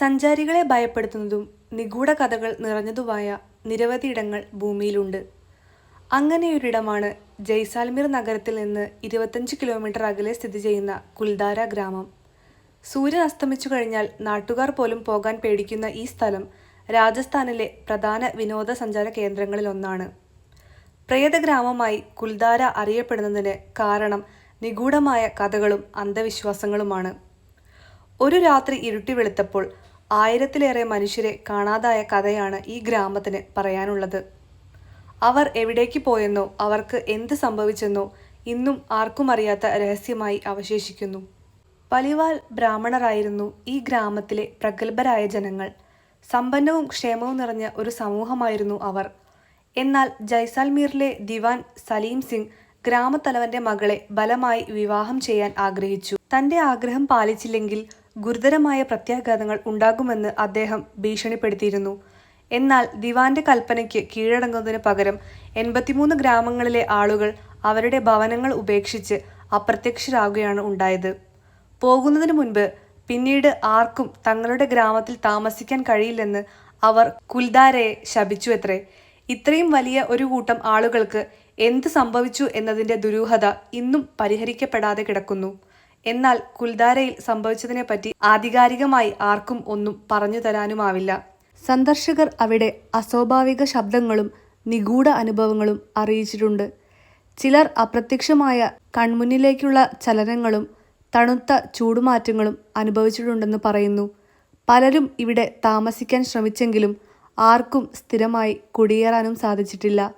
സഞ്ചാരികളെ ഭയപ്പെടുത്തുന്നതും നിഗൂഢ കഥകൾ നിറഞ്ഞതുമായ നിരവധി ഇടങ്ങൾ ഭൂമിയിലുണ്ട്. അങ്ങനെയൊരിടമാണ് ജയ്സാൽമീർ നഗരത്തിൽ നിന്ന് ഇരുപത്തഞ്ച് കിലോമീറ്റർ അകലെ സ്ഥിതി ചെയ്യുന്ന കുൽദാര ഗ്രാമം. സൂര്യൻ അസ്തമിച്ചു കഴിഞ്ഞാൽ നാട്ടുകാർ പോലും പോകാൻ പേടിക്കുന്ന ഈ സ്ഥലം രാജസ്ഥാനിലെ പ്രധാന വിനോദസഞ്ചാര കേന്ദ്രങ്ങളിലൊന്നാണ്. പ്രേതഗ്രാമമായി കുൽദാര അറിയപ്പെടുന്നതിന് കാരണം നിഗൂഢമായ കഥകളും അന്ധവിശ്വാസങ്ങളുമാണ്. ഒരു രാത്രി ഇരുട്ടി വെളുത്തപ്പോൾ ആയിരത്തിലേറെ മനുഷ്യരെ കാണാതായ കഥയാണ് ഈ ഗ്രാമത്തിന് പറയാനുള്ളത്. അവർ എവിടേക്ക് പോയെന്നോ അവർക്ക് എന്ത് സംഭവിച്ചെന്നോ ഇന്നും ആർക്കും അറിയാത്ത രഹസ്യമായി അവശേഷിക്കുന്നു. പലിവാൽ ബ്രാഹ്മണരായിരുന്നു ഈ ഗ്രാമത്തിലെ പ്രഗത്ഭരായ ജനങ്ങൾ. സമ്പന്നവും ക്ഷേമവും നിറഞ്ഞ ഒരു സമൂഹമായിരുന്നു അവർ. എന്നാൽ ജയ്സാൽമീറിലെ ദിവാൻ സലീം സിംഗ് ഗ്രാമത്തലവന്റെ മകളെ ബലമായി വിവാഹം ചെയ്യാൻ ആഗ്രഹിച്ചു. തന്റെ ആഗ്രഹം പാലിച്ചില്ലെങ്കിൽ ഗുരുതരമായ പ്രത്യാഘാതങ്ങൾ ഉണ്ടാകുമെന്ന് അദ്ദേഹം ഭീഷണിപ്പെടുത്തിയിരുന്നു. എന്നാൽ ദിവാന്റെ കൽപ്പനയ്ക്ക് കീഴടങ്ങുന്നതിന് പകരം എൺപത്തിമൂന്ന് ഗ്രാമങ്ങളിലെ ആളുകൾ അവരുടെ ഭവനങ്ങൾ ഉപേക്ഷിച്ച് അപ്രത്യക്ഷരാകുകയാണ് ഉണ്ടായത്. പോകുന്നതിന് മുൻപ് പിന്നീട് ആർക്കും തങ്ങളുടെ ഗ്രാമത്തിൽ താമസിക്കാൻ കഴിയില്ലെന്ന് അവർ കുൽദാരയെ ശപിച്ചു എത്രേ ഇത്രയും വലിയ ഒരു കൂട്ടം ആളുകൾക്ക് എന്ത് സംഭവിച്ചു എന്നതിന്റെ ദുരൂഹത ഇന്നും പരിഹരിക്കപ്പെടാതെ കിടക്കുന്നു. എന്നാൽ കുൽദാരയിൽ സംഭവിച്ചതിനെപ്പറ്റി ആധികാരികമായി ആർക്കും ഒന്നും പറഞ്ഞു തരാനുമാവില്ല. സന്ദർശകർ അവിടെ അസ്വാഭാവിക ശബ്ദങ്ങളും നിഗൂഢ അനുഭവങ്ങളും അറിയിച്ചിട്ടുണ്ട്. ചിലർ അപ്രത്യക്ഷമായ കൺമുന്നിലേക്കുള്ള ചലനങ്ങളും തണുത്ത ചൂടുമാറ്റങ്ങളും അനുഭവിച്ചിട്ടുണ്ടെന്ന് പറയുന്നു. പലരും ഇവിടെ താമസിക്കാൻ ശ്രമിച്ചെങ്കിലും ആർക്കും സ്ഥിരമായി കുടിയേറാനും സാധിച്ചിട്ടില്ല.